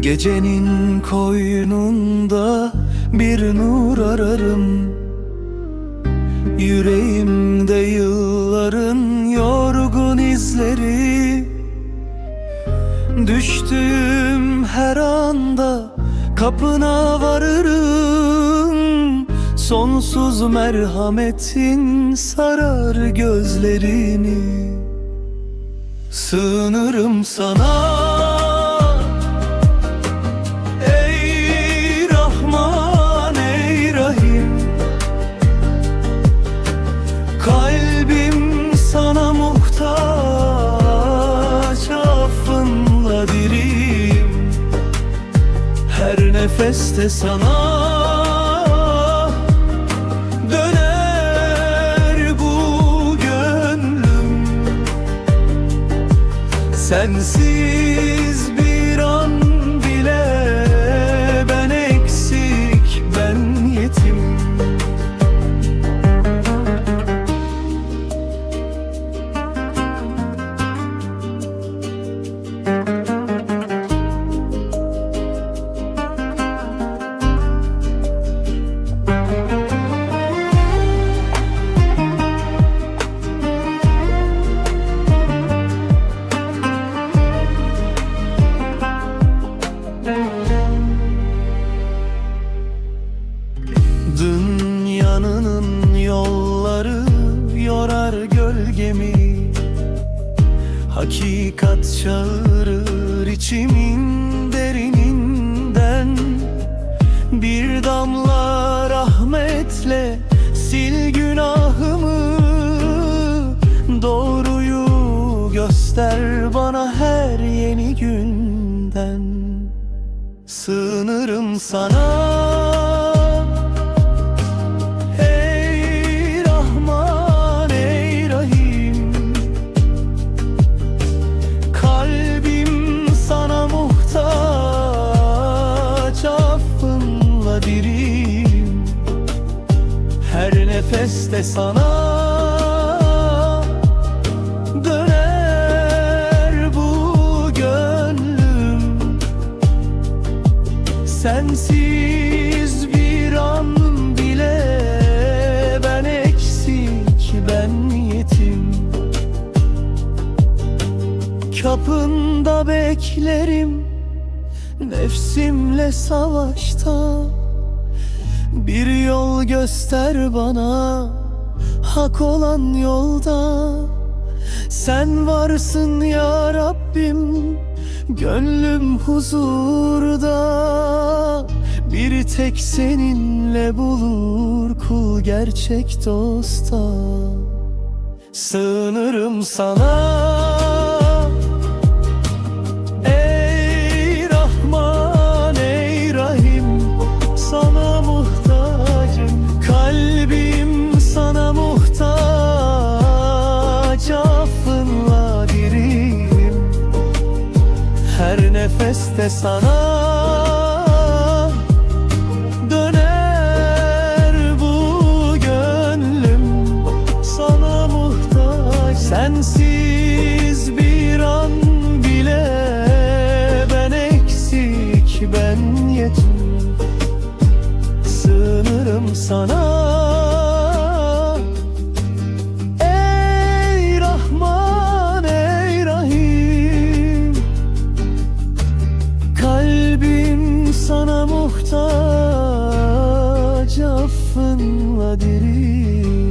Gecenin koynunda bir nur ararım. Yüreğimde yılların yorgun izleri. Düştüğüm her anda kapına varırım. Sonsuz merhametin sarar gözlerini. Sığınırım sana nefeste sana. Döner bu gönlüm. Sensiz Hakikat çağırır içimin derininden. Bir damla rahmetle sil günahımı. Doğruyu göster bana her yeni günden. Sığınırım sana Nefeste sana Döner bu gönlüm. Sensiz bir an bile ben eksik, ben yetim Kapında beklerim nefsimle savaşta Bir yol göster bana hak olan yolda. Sen varsın ya Rabbim Gönlüm huzurda. Bir tek seninle bulur kul gerçek dosta. Sığınırım sana her nefeste sana. Döner bu gönlüm sana muhtaç. Sensiz bir an bile ben eksik ben yetim. Sığınırım sana sana muhtaç affınla diriyim